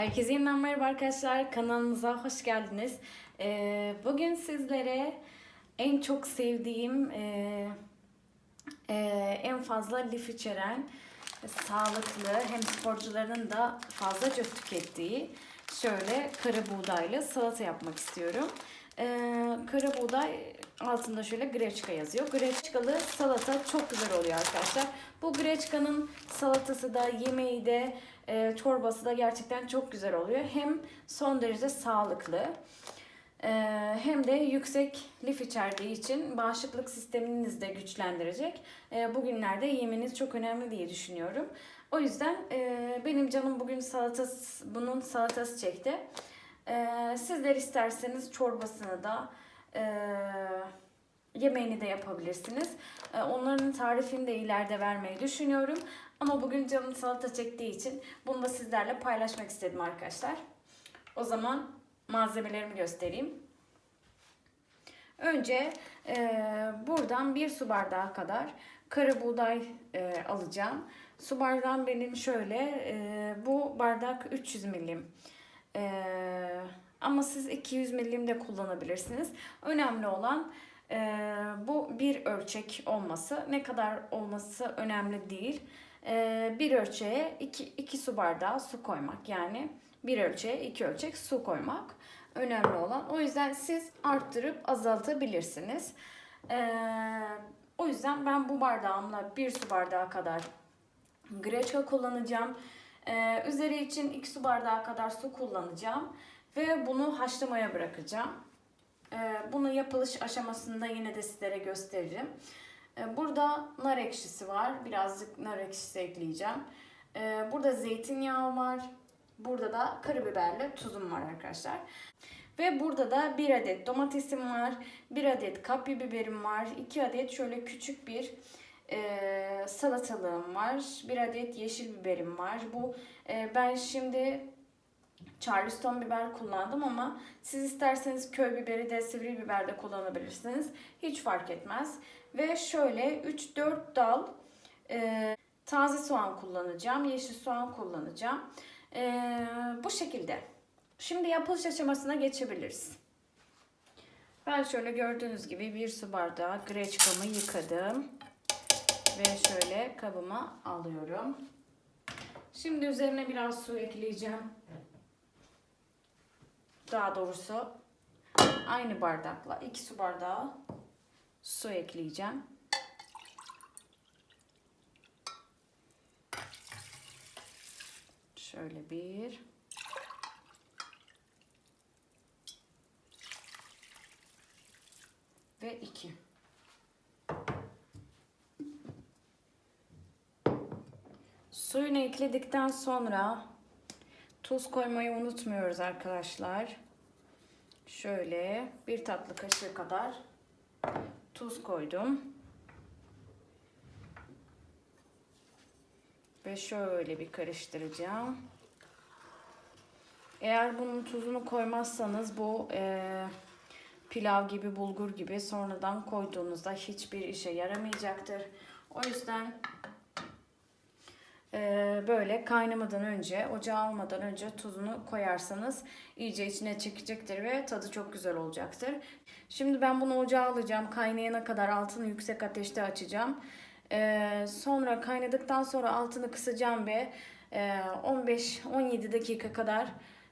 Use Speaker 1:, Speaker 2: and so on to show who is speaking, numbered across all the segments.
Speaker 1: Herkese yeniden merhaba arkadaşlar. Kanalımıza hoş geldiniz. Ee, bugün sizlere en çok sevdiğim, e, e, en fazla lif içeren, sağlıklı hem sporcuların da fazlaca tükettiği şöyle kara buğdaylı salata yapmak istiyorum. Ee, kara buğday altında şöyle greçka yazıyor. Greçkalı salata çok güzel oluyor arkadaşlar. Bu greçkanın salatası da yemeği de e, çorbası da gerçekten çok güzel oluyor. Hem son derece sağlıklı e, hem de yüksek lif içerdiği için bağışıklık sisteminizi de güçlendirecek. E, bugünlerde yemeniz çok önemli diye düşünüyorum. O yüzden e, benim canım bugün salatası, bunun salatası çekti. Sizler isterseniz çorbasını da yemeğini de yapabilirsiniz. Onların tarifini de ileride vermeyi düşünüyorum. Ama bugün canım salata çektiği için bunu da sizlerle paylaşmak istedim arkadaşlar. O zaman malzemelerimi göstereyim. Önce e, buradan bir su bardağı kadar kara buğday e, alacağım. Su bardağım benim şöyle, e, bu bardak 300 milim. E, ama siz 200 milim de kullanabilirsiniz. Önemli olan e, bu bir ölçek olması. Ne kadar olması önemli değil. E, bir ölçeğe 2 2 su bardağı su koymak. Yani bir ölçeğe 2 ölçek su koymak önemli olan. O yüzden siz arttırıp azaltabilirsiniz. E, o yüzden ben bu bardağımla bir su bardağı kadar greçka kullanacağım. Ee, üzeri için 2 su bardağı kadar su kullanacağım. Ve bunu haşlamaya bırakacağım. Bunu yapılış aşamasında yine de sizlere gösteririm. Ee, burada nar ekşisi var. Birazcık nar ekşisi ekleyeceğim. Ee, burada zeytinyağı var. Burada da karabiberle tuzum var arkadaşlar. Ve burada da bir adet domatesim var. Bir adet kapya biberim var. iki adet şöyle küçük bir e, salatalığım var. Bir adet yeşil biberim var. Bu e, ben şimdi Charleston biber kullandım ama siz isterseniz köy biberi de sivri biber de kullanabilirsiniz. Hiç fark etmez. Ve şöyle 3-4 dal e, taze soğan kullanacağım. Yeşil soğan kullanacağım. E, bu şekilde. Şimdi yapılış aşamasına geçebiliriz. Ben şöyle gördüğünüz gibi bir su bardağı greçkamı yıkadım. Ve şöyle kabıma alıyorum. Şimdi üzerine biraz su ekleyeceğim. Daha doğrusu aynı bardakla 2 su bardağı su ekleyeceğim. Şöyle bir ve iki. Suyunu ekledikten sonra tuz koymayı unutmuyoruz arkadaşlar. Şöyle bir tatlı kaşığı kadar tuz koydum. Ve şöyle bir karıştıracağım. Eğer bunun tuzunu koymazsanız bu e, pilav gibi bulgur gibi sonradan koyduğunuzda hiçbir işe yaramayacaktır. O yüzden böyle kaynamadan önce, ocağa almadan önce tuzunu koyarsanız iyice içine çekecektir ve tadı çok güzel olacaktır. Şimdi ben bunu ocağa alacağım. Kaynayana kadar altını yüksek ateşte açacağım. E, sonra kaynadıktan sonra altını kısacağım ve e, 15-17 dakika kadar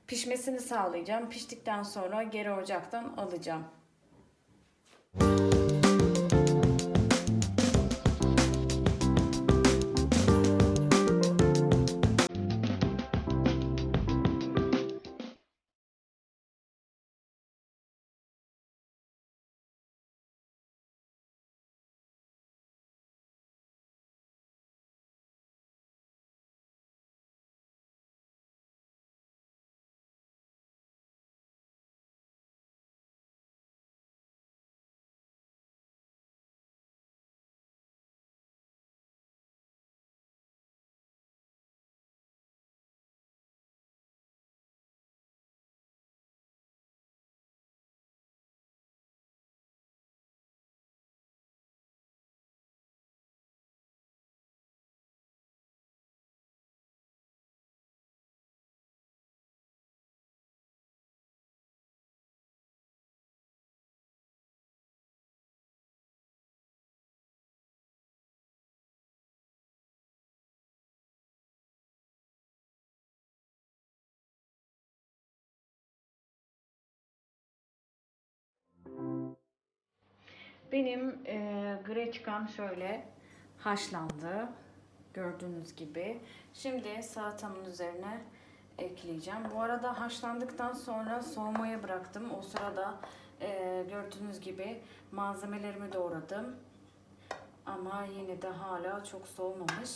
Speaker 1: pişmesini sağlayacağım. Piştikten sonra geri ocaktan alacağım. Benim e, greçkam şöyle haşlandı. Gördüğünüz gibi. Şimdi salatamın üzerine ekleyeceğim. Bu arada haşlandıktan sonra soğumaya bıraktım. O sırada e, gördüğünüz gibi malzemelerimi doğradım. Ama yine de hala çok soğumamış.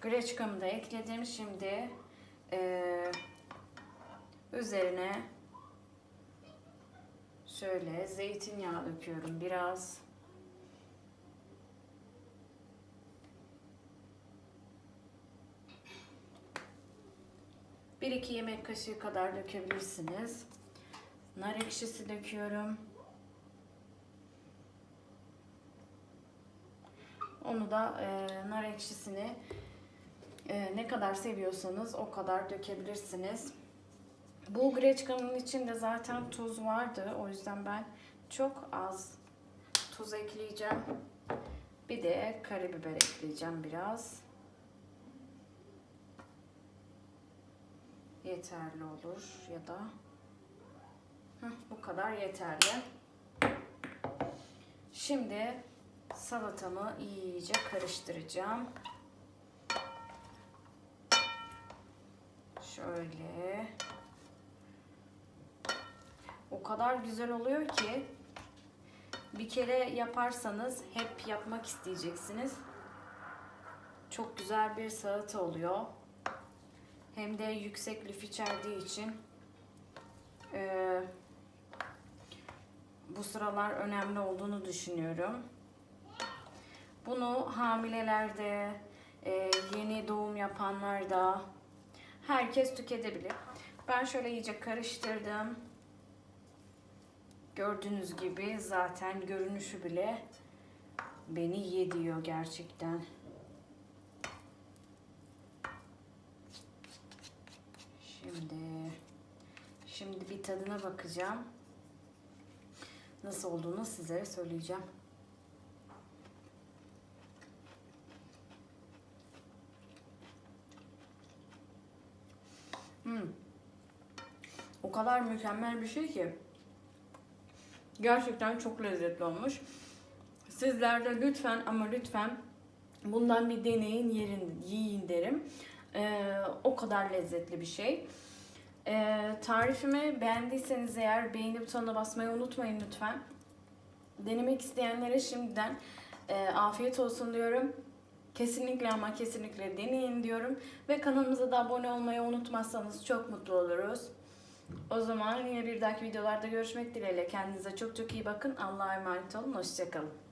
Speaker 1: Greçkamı da ekledim. Şimdi eee, üzerine şöyle zeytinyağı döküyorum biraz. Bir iki yemek kaşığı kadar dökebilirsiniz. Nar ekşisi döküyorum. Onu da e, nar ekşisini e, ne kadar seviyorsanız o kadar dökebilirsiniz. Bu greçkanın içinde zaten tuz vardı. O yüzden ben çok az tuz ekleyeceğim. Bir de karabiber ekleyeceğim biraz. Yeterli olur ya da Heh, bu kadar yeterli. Şimdi salatamı iyice karıştıracağım. Şöyle. O kadar güzel oluyor ki bir kere yaparsanız hep yapmak isteyeceksiniz. Çok güzel bir salata oluyor. Hem de yüksek lif içerdiği için eee, bu sıralar önemli olduğunu düşünüyorum. Bunu hamilelerde, e, yeni doğum yapanlarda herkes tüketebilir. Ben şöyle iyice karıştırdım. Gördüğünüz gibi zaten görünüşü bile beni yediyor gerçekten. Şimdi şimdi bir tadına bakacağım. Nasıl olduğunu sizlere söyleyeceğim. Hmm. O kadar mükemmel bir şey ki. Gerçekten çok lezzetli olmuş. Sizler de lütfen ama lütfen bundan bir deneyin, yerin, yiyin derim. Ee, o kadar lezzetli bir şey. Ee, tarifimi beğendiyseniz eğer beğeni butonuna basmayı unutmayın lütfen. Denemek isteyenlere şimdiden e, afiyet olsun diyorum. Kesinlikle ama kesinlikle deneyin diyorum. Ve kanalımıza da abone olmayı unutmazsanız çok mutlu oluruz. O zaman yine bir dahaki videolarda görüşmek dileğiyle. Kendinize çok çok iyi bakın. Allah'a emanet olun. Hoşçakalın.